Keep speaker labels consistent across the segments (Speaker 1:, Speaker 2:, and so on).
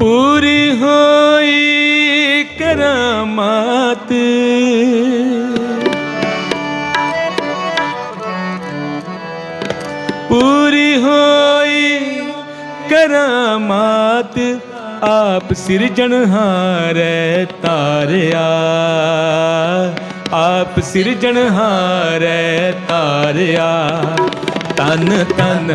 Speaker 1: ਪੂਰੀ ਹੋਈ ਕਰਾਮਾਤ। ਪੂਰੀ ਹੋਈ ਕਰਾਮਾਤ ਆਪ ਸਿਰਜਣਹਾਰੈ ਤਾਰਿਆ। ਆਪ ਸਿਰਜਣਹਾਰੈ ਤਾਰਿਆ। ਤਨ ਤਨ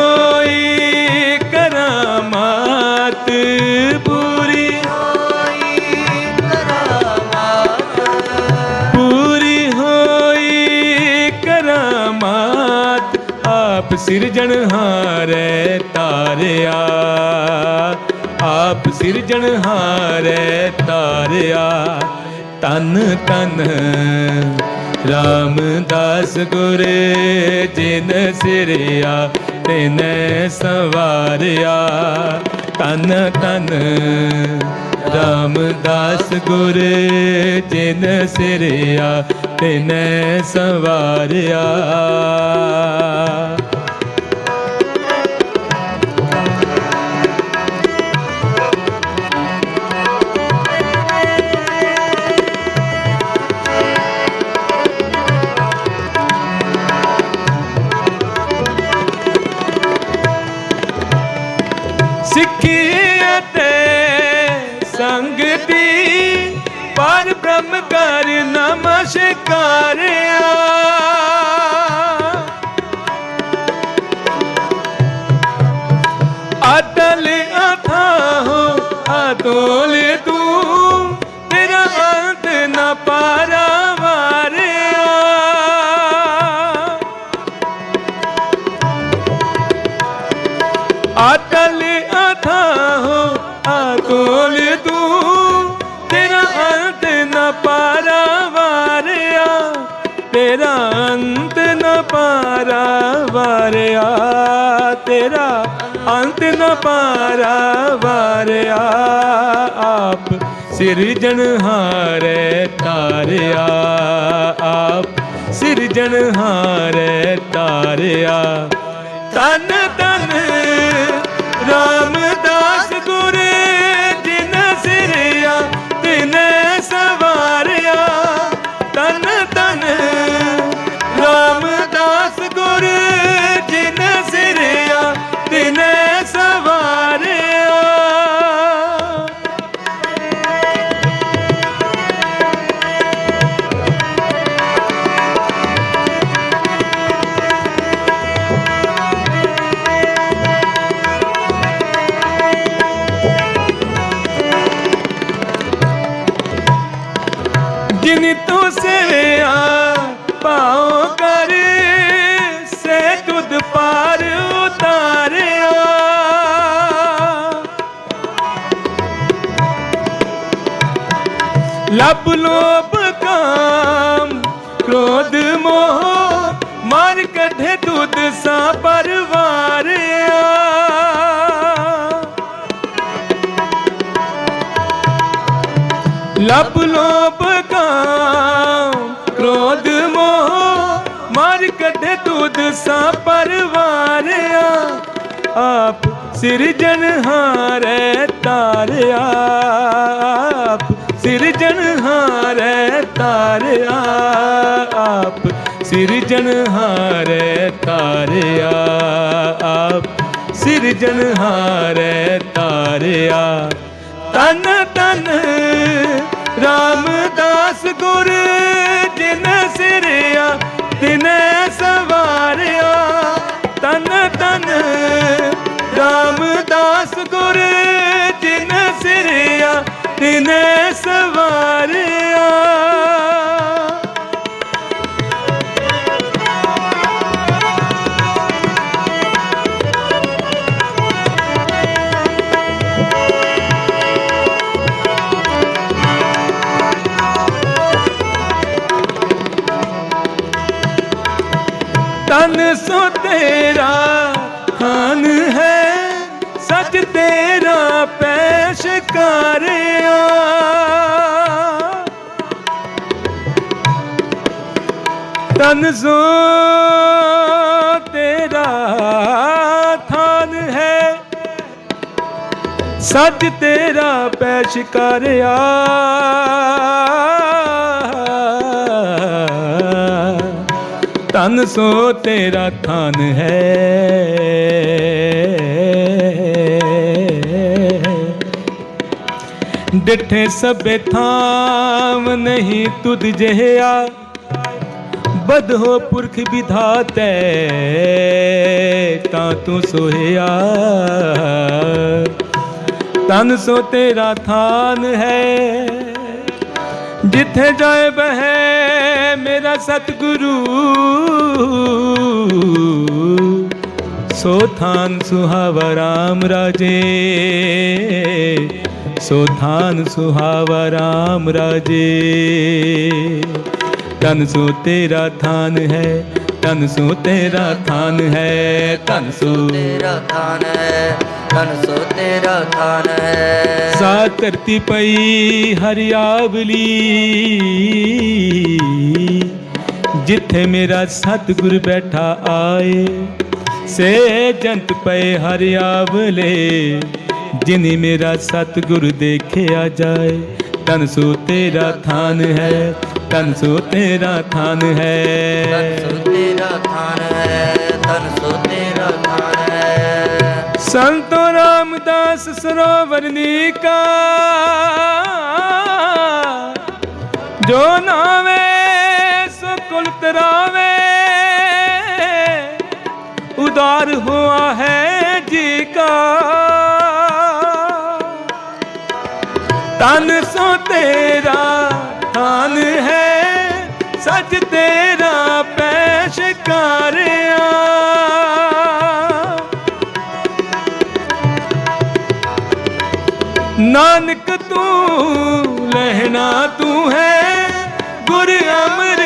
Speaker 1: ਆਪ ਸਿਰਜਣਹਾਰੈ ਤਾਰਿਆ। ਆਪ ਸਿਰਜਣਹਾਰੈ ਤਾਰਿਆ। ਤਨ ਤਨ ਰਾਮਦਾਸ ਗੁਰ, ਜਿਨ ਸਿਰਿਆ, ਤਿਨੈ ਸਵਾਰਿਆ। ਤਨ ਤਨ ਰਾਮਦਾਸ ਗੁਰ, ਜਿਨ ਸਿਰਿਆ, ਤਿਨੈ ਸਵਾਰਿਆ। ਪਰ ਬ੍ਰਹਮ ਕਰ ਨਮਸਕਾਰਿਆ। ਅਟਲ ਅਥਾਹੋ ਅਤੋਲ ਤੂੰ ਤੇਰਾ ਅੰਤ ਨ ਪਾਰਾਵਾਰਿਆ ਅਟਲ ਅਥਾਹੋ ਪਾਰਾਵਾਰਿਆ ਤੇਰਾ ਅੰਤ ਨ ਪਾਰਾਵਾਰਿਆ ਆਪ ਸਿਰਜਣਹਾਰੈ ਤਾਰਿਆ ਆਪ ਸਿਰਜਣਹਾਰੈ ਤਾਰਿਆ। ਤਨ ਤਨ ਰਾਮਦਾਸ ਲਬ ਲੋਭ ਕਾਮ, ਕ੍ਰੋਧ ਮੋਹ, ਮਾਰ ਕੱਢੇ ਤੁਧ ਸਾ ਪਰਵਾਰਿਆ। ਲਬ ਲੋਭ ਕਾਮ, ਕ੍ਰੋਧ ਮੋਹ, ਮਾਰ ਕੱਢੇ ਤੁਧ ਸਾ ਪਰਵਾਰਿਆ। ਆਪ ਸਿਰਜਣਹਾਰੈ ਤਾਰਿਆ। ਸਿਰਜਣਹਾਰੈ ਤਾਰਿਆ ਆਪ। ਸਿਰਜਣਹਾਰੈ ਤਾਰਿਆ ਆਪ। ਸਿਰਜਣਹਾਰੈ ਤਾਰਿਆ। ਤਨ ਤਨ ਰਾਮਦਾਸ ਗੁਰ ਜਿਨ ਕਰਿਆ ਤਨ ਸੋ ਤੇਰਾ ਥਾਨ ਹੈ। ਸੱਚ ਤੇਰਾ ਪੈਸ਼ ਕਰਿਆ ਤਨ ਸੋ ਤੇਰਾ ਥਾਨ ਹੈ। ਡਿਠੇ ਸਭੇ ਥਾਮ ਨਹੀਂ ਤੁਧ ਜਿਹਾ ਬਦਹੋ ਪੁਰਖ ਵਿਧਾਤੈ, ਤਾਂ ਤੂੰ ਸੋਹਿਆ। ਤਨ ਸੋ ਤੇਰਾ ਥਾਨ ਹੈ। ਜਿੱਥੇ ਜਾਏ ਬਹਿ ਮੇਰਾ ਸਤਿਗੁਰੂ। ਸੋ ਥਾਨ ਸੁਹਾਵਾ ਰਾਮ ਰਾਜੇ। ਸੋ ਥਾਨ ਸੁਹਾਵਾ ਰਾਮ ਰਾਜੇ। ਤਨ ਸੋ ਤੇਰਾ ਥਾਨ ਹੈ ਤਨ ਸੋ ਤੇਰਾ ਥਾਨ ਹੈ ਤਨ ਸੋ
Speaker 2: ਤੇਰਾ ਥਾਨ ਹੈ ਤਨ ਸੋ ਤੇਰਾ ਥਾਨ ਹੈ।
Speaker 1: ਸਾ ਧਰਤੀ ਪਈ ਹਰਿਆਵਲੀ। ਜਿੱਥੇ ਮੇਰਾ ਸਤਿਗੁਰ ਬੈਠਾ ਆਏ ਸੇ ਜੰਤ ਪਏ ਹਰਿਆਵਲੇ। ਜਿਨੀ ਮੇਰਾ ਸਤਿਗੁਰ ਦੇਖਿਆ ਜਾਏ ਤਨ ਸੋ ਤੇਰਾ ਥਾਨ ਹੈ ਤਨ ਸੋ ਤੇਰਾ ਥਾਨ
Speaker 2: ਤਨ
Speaker 1: ਹੈ
Speaker 2: ਸੋ ਤੇਰਾ ਥਾਨ ਹੈ ਤਨ ਸੋ ਤੇਰਾ ਥਾਨ ਹੈ।
Speaker 1: ਸੰਤੋ ਰਾਮਦਾਸ ਸਰੋਵਰਨੀ ਕਾ ਜੋ ਨਾਵੇ ਸੋ ਕੁਲ ਤਰਾਵੇ ਉਦਾਰ ਹੁਆ ਹੈ ਤਨ ਸੋ ਤੇਰਾ ਥਾਨ ਹੈ, ਸੱਚ ਤੇਰਾ ਪੈਸ਼ ਕਰਿਆ। ਨਾਨਕ ਤੂੰ ਲਹਿਣਾ ਤੂੰ ਹੈ, ਗੁਰ ਅਮਰ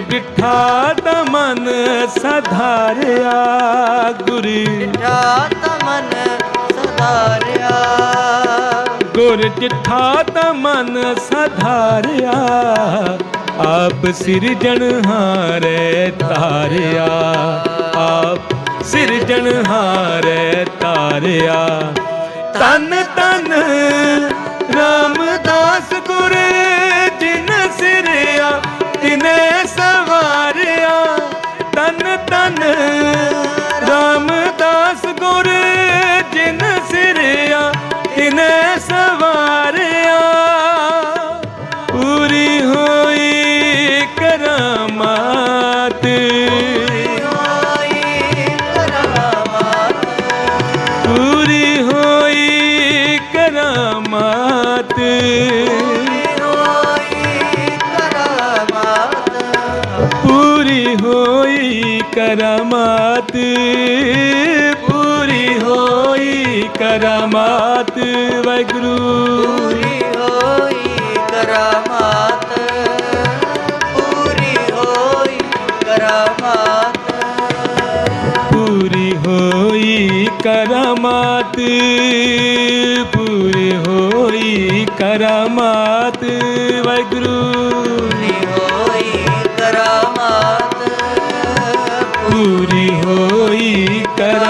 Speaker 1: ਡਿਠਾ ਤਾਂ ਮਨ ਸਧਾਰਿਆ ਗੁਰ
Speaker 2: ਜਾਤ ਮਨ ਸਦਾਰਿਆ
Speaker 1: ਗੁਰ ਡਿਠਾ ਤਾਂ ਮਨ ਸਧਾਰਿਆ ਆਪ ਸਿਰਜਣਹਾਰੇ ਤਾਰਿਆ ਆਪ ਸਿਰਜਣਹਾਰੇ ਤਾਰਿਆ ਤਨ ਤਨ ਕਰਾਮਾਤ ਪੂਰੀ ਹੋਈ ਕਰਾਮਾਤ ਵਾਹਿਗੁਰੂ।
Speaker 2: ਪੂਰੀ ਹੋਈ ਕਰਾਮਾਤ ਪੂਰੀ ਹੋਈ ਕਰਾਮਾਤ।
Speaker 1: ਪੂਰੀ ਹੋਈ ਕਰਾਮਾਤ।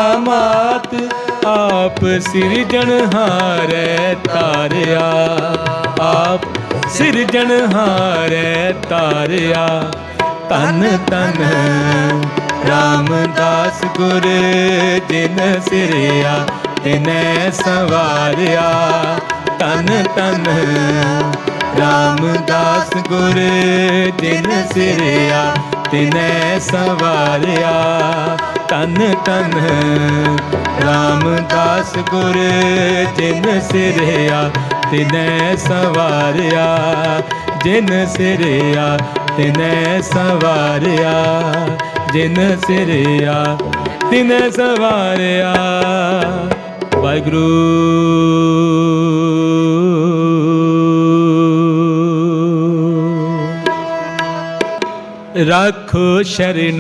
Speaker 1: ਕਰਾਮਾਤ ਆਪ ਸਿਰਜਣਹਾਰੈ ਤਾਰਿਆ। ਆਪ ਸਿਰਜਣਹਾਰੈ ਤਾਰਿਆ। ਤਨ ਤਨ ਰਾਮਦਾਸ ਗੁਰ ਜਿਨ ਸਿਰਿਆ, ਤਿਨੈ ਸਵਾਰਿਆ। ਤਨ ਤਨ ਰਾਮਦਾਸ ਗੁਰ ਜਿਨ ਸਿਰਿਆ ਤਿਨੈ ਸਵਾਰਿਆ। ਤਨ ਤਨ ਰਾਮਦਾਸ ਗੁਰ ਜਿਨ ਸਿਰਿਆ, ਤਿਨੈ ਸਵਾਰਿਆ। ਜਿਨ ਸਿਰਿਆ, ਤਿਨੈ ਸਵਾਰਿਆ। ਜਿਨ ਸਿਰਿਆ, ਤਿਨੇ ਸਵਾਰਿਆ। ਵਾਹਿਗੁਰੂ। ਰੱਖੋ ਸ਼ਰਨ